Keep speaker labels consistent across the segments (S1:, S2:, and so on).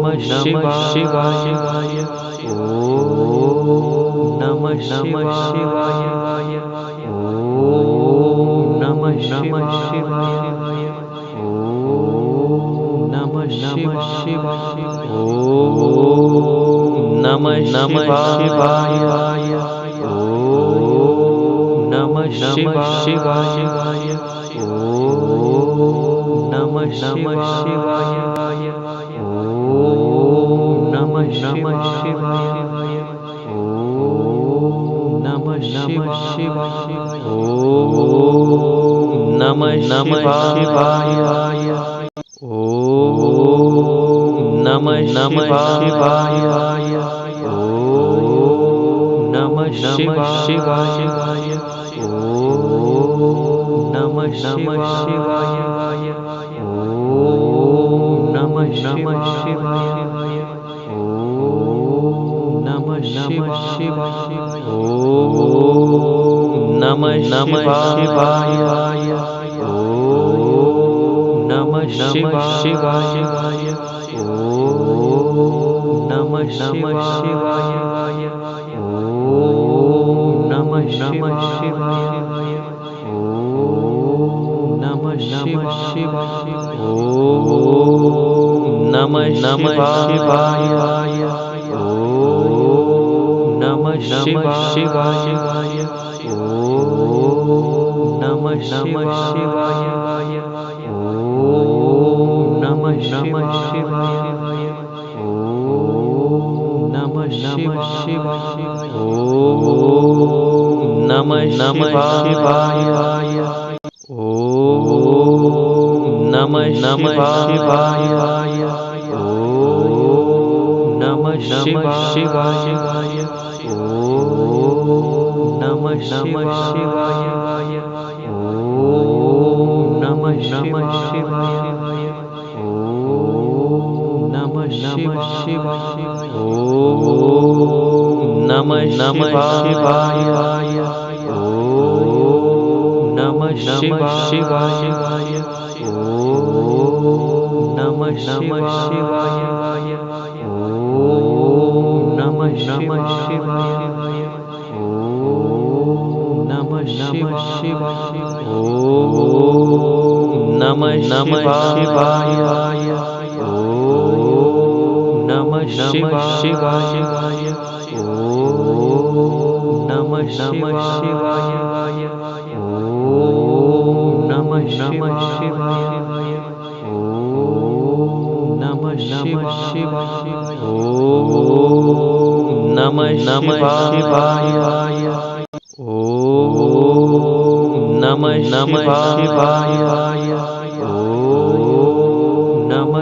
S1: नमः नमः शिवाय। ॐ नमः नमः शिवाय। ॐ नमः नमः शिवाय। ॐ नमः नमः शिवाय। ॐ नमः नमः शिवाय। ॐ नमः नमः शिवाय। ॐ नमः नमः शिवाय। नमः नमः शिवाय। ॐ नमः नमः शिवाय। ॐ नमः नमः शिवाय। ॐ नमः नमः शिवाय। ॐ नमः नमः शिवाय। ॐ नमः नमः शिवाय। ॐ नमः नमः नमः शिवाय। ॐ नमः नमः शिवाय। ॐ नमः नमः शिवाय। ॐ नमः नमः शिवाय। ॐ नमः नमः शिवाय। ॐ नमः नमः शिवाय। ॐ नमः नमः शिवाय। ॐ नमः नमः शिवाय। ॐ नमः नमः शिवाय। ॐ नमः नमः शिवाय। ॐ नमः नमः शिवाय। ॐ नमः नमः शिवाय। ॐ नमः नमः शिवाय। ॐ नमः नमः शिवाय। नमः शिवाय। ॐ नमः नमः शिवाय। ॐ नमः नमः शिवाय। ॐ नमः नमः शिवाय। ॐ नमः नमः शिवाय नमः शिवाय ॐ नमः नमः शिवाय ॐ नमः नमः शिवाय ॐ नमः नमः शिवाय ॐ नमः नमः शिवाय ॐ नमः नमः शिवाय ॐ नमः नमः शिवाय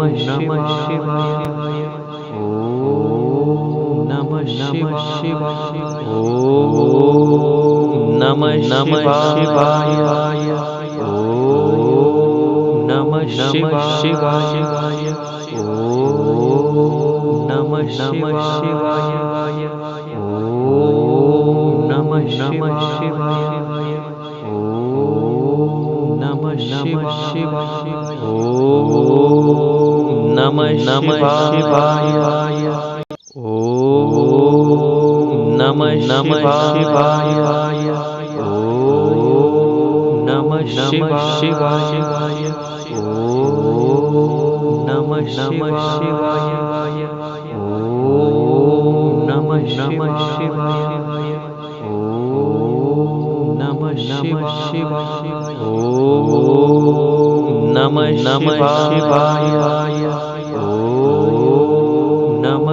S1: ॐ नमः नमः शिवाय। ॐ नमः नमः शिवाय। ॐ नमः नमः शिवाय। ॐ नमः नमः शिवाय। ॐ नमः नमः शिवाय नमः नमः शिवाय। ॐ नमः नमः शिवाय। ॐ नमः नमः शिवाय। ॐ नमः नमः शिवाय। ॐ नमः नमः शिवाय। ॐ नमः नमः शिवाय। ॐ नमः नमः शिवाय। ॐ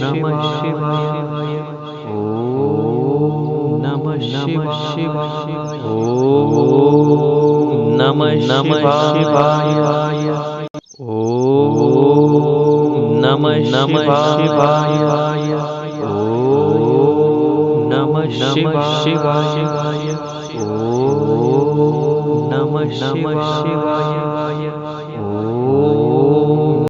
S1: नमः शिवाय। ॐ नमः नमः शिवाय। ॐ नमः नमः शिवाय। ॐ नमः नमः शिवाय। ॐ नमः नमः शिवाय। ॐ नमः नमः शिवाय